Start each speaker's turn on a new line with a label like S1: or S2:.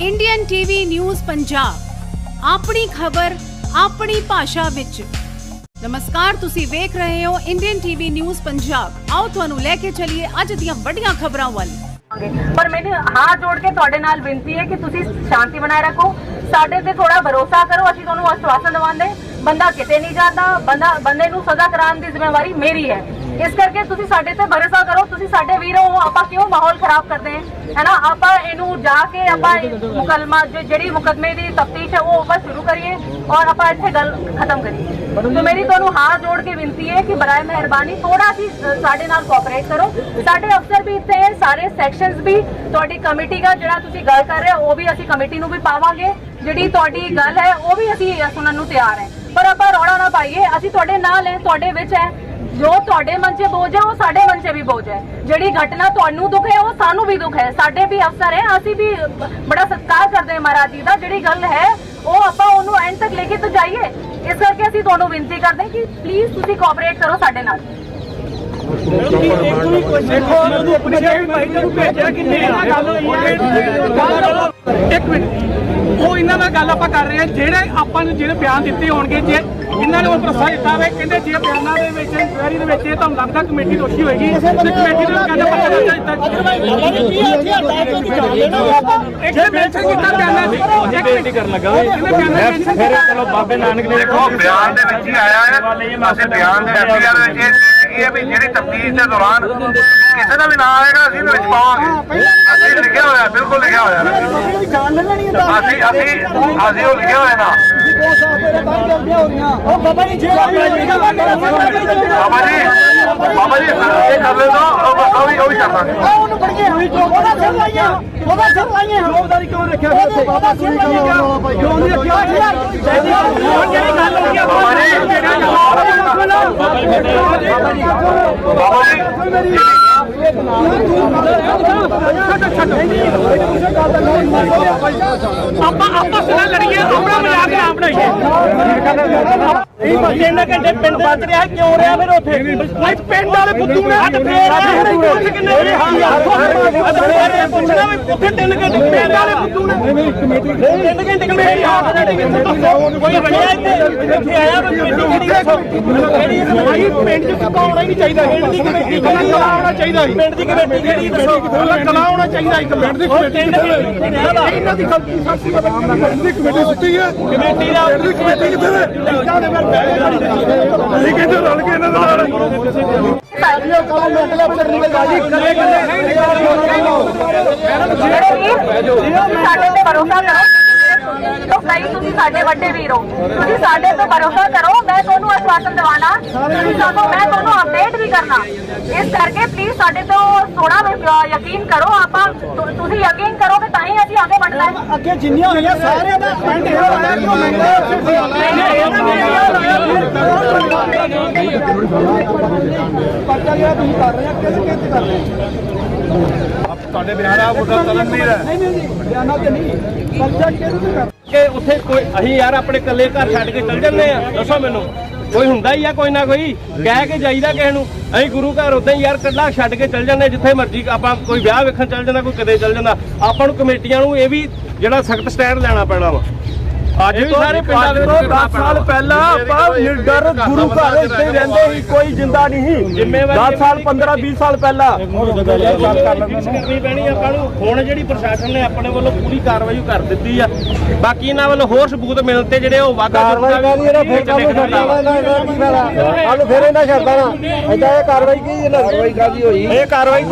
S1: Indian TV news Punjab ਆਪਣੀ ਖਬਰ, ਆਪਣੀ ਭਾਸ਼ਾ ਵਿੱਚ। ਨਮਸਕਾਰ, ਤੁਸੀਂ ਵੇਖ ਰਹੇ ਹੋ ਇੰਡੀਅਨ ਟੀਵੀ ਨਿਊਜ਼ ਪੰਜਾਬ ਆਓ ਤੁਹਾਨੂੰ ਲੈ ਕੇ ਚੱਲੀਏ ਅੱਜ ਦੀਆਂ ਵੱਡੀਆਂ ਖਬਰਾਂ ਵੱਲ।
S2: ਪਰ ਮੈਨੂੰ ਹੱਥ ਜੋੜ ਕੇ ਤੁਹਾਡੇ ਨਾਲ ਬੇਨਤੀ ਹੈ ਕਿ ਤੁਸੀਂ ਸ਼ਾਂਤੀ ਬਣਾਏ ਰੱਖੋ। ਸਾਡੇ ਤੇ ਥੋੜਾ ਭਰੋਸਾ ਕਰੋ, ਅਸੀਂ ਤੁਹਾਨੂੰ ਆਸ਼ਵਾਸਨ ਦਵਾਉਂਦੇ। ਬੰਦਾ ਕਿਤੇ ਨਹੀਂ ਜਾਂਦਾ, ਬੰਦਾ ਬੰਦੇ ਨੂੰ ਸਜ਼ਾ ਕਰਾਉਣ ਦੀ ਜ਼ਿੰਮੇਵਾਰੀ ਮੇਰੀ ਹੈ। ਇਸ ਕਰਕੇ ਤੁਸੀਂ ਸਾਡੇ ਤੇ ਭਰੋਸਾ ਕਰੋ ਤੁਸੀਂ ਸਾਡੇ ਵੀਰ ਹੋ ਆਪਾਂ ਕਿਉਂ ਮਾਹੌਲ ਖਰਾਬ ਕਰਦੇ? ਹੈ ਨਾ ਆਪਾਂ ਇਹਨੂੰ ਜਾ ਕੇ ਆਪਾਂ ਮੁਕਲਮਾ ਜਿਹੜੀ ਮੁਕਦਮੇ ਦੀ ਤਫਤੀਸ਼ ਹੈ ਉਹ ਆਪਾਂ ਸ਼ੁਰੂ ਕਰੀਏ ਔਰ ਆਪਾਂ ਇੱਥੇ ਗੱਲ ਖਤਮ ਕਰੀਏ। ਤੋ ਮੇਰੀ ਤੁਹਾਨੂੰ ਹਾਰ ਜੋੜ ਕੇ ਬੇਨਤੀ ਹੈ ਕਿ ਬਰਾਏ ਮਿਹਰਬਾਨੀ ਥੋੜਾ ਸੀ ਸਾਡੇ ਨਾਲ ਕੋਆਪਰੇਟ ਕਰੋ। ਸਾਡੇ ਅਫਸਰ ਵੀ ਇੱਥੇ ਹੈ ਸਾਰੇ ਸੈਕਸ਼ਨਸ ਵੀ ਤੁਹਾਡੀ ਕਮੇਟੀ ਦਾ ਜਿਹੜਾ ਤੁਸੀਂ ਗੱਲ ਕਰ ਰਹੇ ਹੋ ਉਹ ਵੀ ਅਸੀਂ ਕਮੇਟੀ ਨੂੰ ਵੀ ਪਾਵਾਂਗੇ। ਜਿਹੜੀ ਤੁਹਾਡੀ ਗੱਲ ਹੈ ਉਹ ਵੀ ਅਸੀਂ ਸੁਣਨ ਨੂੰ ਤਿਆਰ ਹੈ। ਪਰ ਆਪਾਂ ਰੌਲਾ ਨਾ ਪਾਈਏ ਅਸੀਂ ਤੁਹਾਡੇ ਨਾਲ ਹੈ ਤੁਹਾਡੇ ਵਿੱਚ ਹੈ। ਜੋ ਤੁਹਾਡੇ ਮਨ 'ਚ ਬੋਝ ਹੈ, ਉਹ ਸਾਡੇ ਮਨ 'ਚ ਵੀ ਬੋਝ ਹੈ। ਜਿਹੜੀ ਘਟਨਾ ਤੁਹਾਨੂੰ ਦੁੱਖ ਹੈ, ਉਹ ਸਾਨੂੰ ਵੀ ਦੁੱਖ ਹੈ। ਸਾਡੇ ਵੀ ਅਫਸਰ ਹੈ, ਅਸੀਂ ਵੀ ਬੜਾ ਸਤਿਕਾਰ ਕਰਦੇ ਹਾਂ ਮਹਾਰਾਜ ਜੀ ਦਾ। ਜਿਹੜੀ ਗੱਲ ਹੈ, ਉਹ ਆਪਾਂ ਉਹਨੂੰ ਐਂਡ ਤੱਕ ਲੈ ਕੇ ਤਾਂ ਜਾਈਏ। ਇਸ ਕਰਕੇ ਅਸੀਂ ਤੁਹਾਨੂੰ ਬੇਨਤੀ ਕਰਦੇ ਹਾਂ ਕਿ ਪਲੀਜ਼ ਤੁਸੀਂ ਕੋਆਪਰੇਟ ਕਰੋ ਸਾਡੇ ਨਾਲ।
S3: ਇੱਕ ਮਿੰਟ। ਉਹ ਇਹਨਾਂ ਨਾਲ ਗੱਲ ਆਪਾਂ ਕਰ ਰਹੇ ਹਾਂ। ਜਿਹੜੇ ਆਪਾਂ ਨੂੰ ਜਿਹੜੇ ਬਿਆਨ ਦਿੱਤੇ ਹੋਣਗੇ ਜੇ ਇਹਨਾਂ ਨੇ ਉਹ ਭਰੋਸਾ ਦਿੱਤਾ ਵੇ ਕਹਿੰਦੇ ਜੇ ਬਿਆਨਾਂ ਦੇ ਵਿੱਚ ਇਨਕੁਆਇਰੀ ਦੇ ਵਿੱਚ ਇਹ ਤੁਹਾਨੂੰ ਲੱਗਦਾ ਕਮੇਟੀ ਦੋਸ਼ੀ ਹੋਏਗੀ? ਤੇ ਕਮੇਟੀ ਦੇ ਕਹਿੰਦਾ ਪਤਾ ਨਹੀਂ ਦਿੱਤਾ ਇੱਕ ਮੈਂਸ਼ਨ ਕੀਤਾ ਬਿਆਨਾਂ ਸੀ। ਇੱਕ ਬੇਨਤੀ ਕਰਨ ਲੱਗਾ ਫਿਰ ਚਲੋ ਬਾਬੇ ਨਾਨਕ ਨੇ
S4: ਦੇਖੋ ਬਿਆਨ ਦੇ ਵਿੱਚ ਹੀ ਆਇਆ ਹੈ। ਅਸੀਂ ਬਿਆਨ ਦੇ ਐਫਆਈਆਰ ਵਿੱਚ ਇਹ ਹੈ ਵੀ ਜਿਹੜੀ ਤਫਤੀਸ਼ ਦੇ ਦੌਰਾਨ ਕਿਸੇ ਦਾ ਵੀ ਨਾਮ ਆਏਗਾ ਅਸੀਂ ਇਹਦੇ ਵਿੱਚ ਪਾਵਾਂਗੇ। ਅਸੀਂ ਲਿਖਿਆ ਹੋਇਆ ਬਿਲਕੁਲ ਲਿਖਿਆ ਹੋਇਆ। ਅਸੀਂ ਅਸੀਂ ਅਸੀਂ ਉਹ ਲਿਖਿਆ ਹੋਇਆ ਨਾ। ਬਾਬਾ ਜੀ ਬਾਬਾ ਜੀ ਲੈ ਦੋ ਉਹ ਵੀ ਉਹ ਵੀ ਕਰ ਦਾਂਗੇ
S3: ਜੋਬਦਾਰੀ ਕਿਉਂ ਰੱਖਿਆ ਫਿਰ ਬਾਬਾ ਸਿੰਘ ਕਿਉਂ ਨਹੀਂ ਰੱਖਿਆ ਜਿਹੜੀ ਗੱਲ ਹੋ ਗਈ
S4: ਬਾਬਾ ਜੀ ਬਾਬਾ ਜੀ
S3: ਆਪਾਂ ਆਪਸ ਨਾਲ ਲੜੀਏ ਆਪਣਾ ਮਜ਼ਾਕ ਨਾ ਬਣਾਈਏ ਤਿੰਨ ਘੰਟੇ ਪਿੰਡ ਦੇ ਵਿੱਚ ਰਿਹਾ ਕਿਉਂ ਰਿਹਾ ਫਿਰ ਉੱਥੇ? ਪਿੰਡ ਵਾਲੇ ਬੁੱਧੂ ਨੇ ਅੱਜ ਫੇਰ ਆਏ ਪੁਲਿਸ ਕਿੰਨੇ ਵਜੇ ਹਾਂ ਅੱਜ ਫੇਰ ਇਹ ਪੁੱਛਣਾ ਵੀ ਉੱਥੇ ਤਿੰਨ ਘੰਟੇ ਪਿੰਡ ਵਾਲੇ ਬੁੱਧੂ ਨੇ। ਤਿੰਨ ਘੰਟੇ ਕਮੇਟੀ ਆ ਕੋਈ ਬਣਿਆ ਇੱਥੇ? ਇੱਥੇ ਆਇਆ ਵਾ ਕਮੇਟੀ ਕਿਹੜੀ? ਦੱਸੋ ਕਿਹੜੀ ਭਾਈ ਪਿੰਡ ਚ ਕਲਾਉਣਾ ਹੀ ਨਹੀਂ ਚਾਹੀਦਾ ਪਿੰਡ ਦੀ ਕਮੇਟੀ ਕਲਾਉਣਾ ਚਾਹੀਦਾ ਪਿੰਡ ਦੀ ਕਮੇਟੀ ਕਿਹੜੀ ਦੱਸੋ ਕਲਾਉਣਾ ਚਾਹੀਦਾ ਇੱਕ ਪਿੰਡ ਦੀ ਕਮੇਟੀ ਇਹਨਾਂ ਦੀ ਗਲਤੀ ਸਾਡੀ ਕਮੇਟੀ ਸੁੱਤੀ ਹੈ ਕਮੇਟੀ ਦੀ ਕਮੇਟੀ ਕਿੱਥੇ ਹੈ ਇਹ ਕਹਿੰਦੇ ਰਲ ਕੇ ਇਹਨਾਂ ਦੇ ਨਾਲ
S2: ਸਾਡੇ ਤੇ ਭਰੋਸਾ ਕਰੋ ਤੋ ਕਈ ਤੁਸੀਂ ਸਾਡੇ ਵੱਡੇ ਵੀਰ ਹੋ ਤੁਸੀਂ ਸਾਡੇ ਤੇ ਭਰੋਸਾ ਕਰੋ, ਮੈਂ ਤੁਹਾਨੂੰ ਆਸ਼ਵਾਸਨ ਦਿਵਾਣਾ ਤੁਸੀਂ ਸਾਨੂੰ ਮੈਂ ਤੁਹਾਨੂੰ ਅਪਡੇਟ ਵੀ ਕਰਨਾ ਇਸ ਕਰਕੇ ਪਲੀਜ਼ ਸਾਡੇ ਤੋਂ ਥੋੜਾ ਯਕੀਨ ਕਰੋ ਆਪਾਂ ਤੁਸੀਂ ਯਕੀਨ ਕਰੋਗੇ। ਤਾਂ ਹੀ ਅਸੀਂ ਅੱਗੇ ਵਧਣਾ ਹੈ
S3: ਅੱਗੇ ਜਿੰਨੀਆਂ ਹੋਈਆਂ ਸਾਰਿਆਂ ਦਾ ਪੁਆਇੰਟ ਇਹ ਹੋਇਆ ਕਿ ਗਿਆ ਤੁਸੀਂ ਕਰ ਰਹੇ ਆ ਕਿਹਦੇ ਕਿਹਦੇ ਕਰ ਰਹੇ
S4: ਤੁਹਾਡੇ ਬਿਆਨ ਆ ਮੁੱਦਾ ਤਲਨਵੀਰ ਹੈ
S3: ਨਹੀਂ ਨਹੀਂ ਨਹੀਂ ਬਿਆਨਾਂ ਤੇ ਨਹੀਂ। ਪਰਚਾ ਕਿਹਦੇ ਤੇ ਕਰ ਕਿ ਉੱਥੇ ਕੋਈ ਅਸੀਂ ਯਾਰ ਆਪਣੇ ਇਕੱਲੇ ਘਰ ਛੱਡ ਕੇ ਚੱਲ ਜੰਨੇ ਆ। ਦੱਸੋ ਮੈਨੂੰ ਕੋਈ ਹੁੰਦਾ ਹੀ ਆ ਕੋਈ ਨਾ ਕੋਈ? ਕਹਿ ਕੇ ਜਾਈਦਾ ਕਿਸੇ ਨੂੰ। ਅਸੀਂ ਗੁਰੂ ਘਰ ਉਦਾਂ ਹੀ ਯਾਰ ਕੱਲਾ ਛੱਡ ਕੇ ਚੱਲ ਜੰਨੇ ਜਿੱਥੇ ਮਰਜ਼ੀ ਆਪਾਂ ਕੋਈ ਵਿਆਹ ਵੇਖਣ ਚੱਲ ਜਾਂਦਾ ਕੋਈ ਕਦੇ ਚੱਲ ਜਾਂਦਾ। ਆਪਾਂ ਨੂੰ ਕਮੇਟੀਆਂ ਨੂੰ ਇਹ ਵੀ ਜਿਹੜਾ ਸਖਤ ਸਟੈਂਡ ਲੈਣਾ ਪੈਣਾ ਵਾ। ਅੱਜ ਤੋਂ ਸਾਰੇ ਪਿੰਡਾਂ ਦੇ ਵਿੱਚ 10 ਸਾਲ ਪਹਿਲਾਂ ਆਪਾਂ ਨਿਰਡਰ ਗੁਰੂ ਘਰ ਇੱਥੇ ਰਹਿੰਦੇ ਸੀ ਕੋਈ ਜਿੰਦਾ ਨਹੀਂ। 10 ਸਾਲ 15 20 ਸਾਲ ਪਹਿਲਾਂ। ਕਰਨੀ ਪੈਣੀ ਆਪਾਂ ਨੂੰ। ਹੁਣ ਜਿਹੜੀ ਪ੍ਰਸ਼ਾਸਨ ਨੇ ਆਪਣੇ ਵੱਲੋਂ ਪੂਰੀ ਕਾਰਵਾਈ ਕਰ ਦਿੱਤੀ ਆ। ਬਾਕੀ ਇਹਨਾਂ ਵੱਲੋਂ ਹੋਰ ਸਬੂਤ ਮਿਲਣ ਤੇ ਜਿਹੜੇ ਉਹ ਵਾਧਾ ਕਾਰਵਾਈ ਇਹਦਾ ਫੇਰ ਕੰਮ ਛੱਡਦਾ ਵਾ
S5: ਕੱਲ ਫੇਰ ਇਹਨਾਂ ਛੱਡਦਾ ਨਾ ਇਹ ਕਾਰਵਾਈ ਕੀ ਇਹਨਾਂ ਕਾਰਵਾਈ ਕਾਦੀ ਹੋਈ?
S3: ਇਹ ਕਾਰਵਾਈ